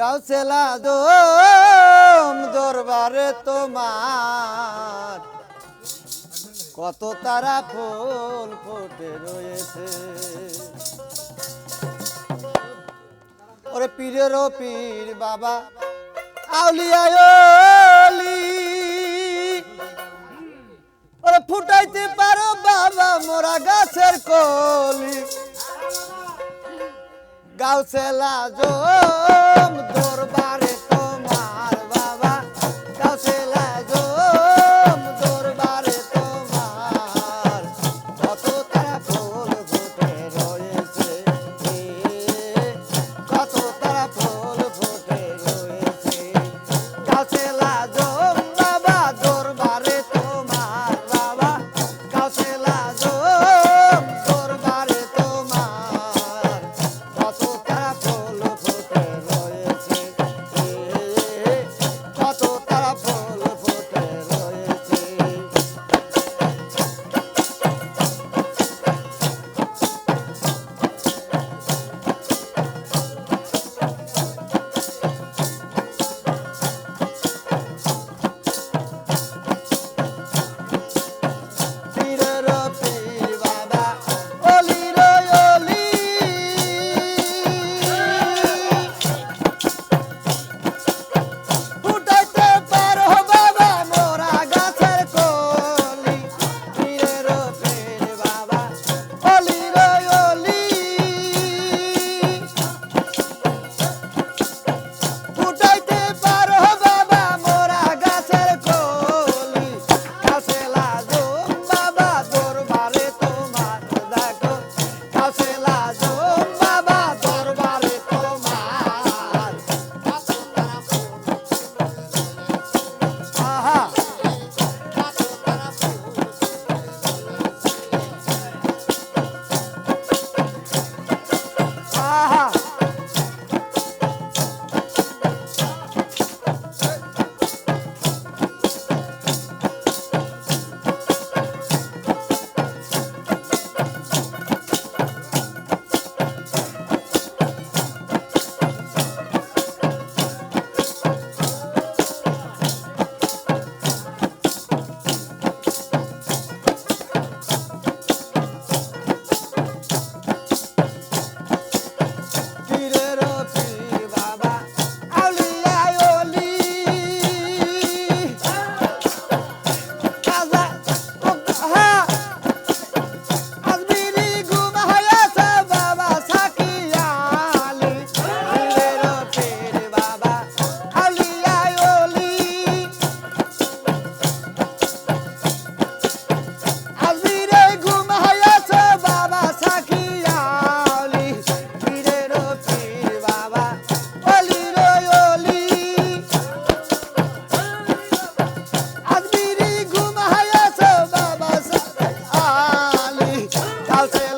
গাউসেলা দোম দরবারে তোমার। কত তারা ফুল ফুটে রয়েছে। ওরে পীরের পীর বাবা আউলিয়ায়লি ওরে ফুটাইতে পারো বাবা মোরা গাছের কলি। গাউসেলা জম দরবারে তোমার বাবা। গাউসেলা জম দরবারে তোমার। কত ফুল ফুটে রয়েছে কত তারা ফুল ফুটে রয়েছে। গাউসেলা জম I'll say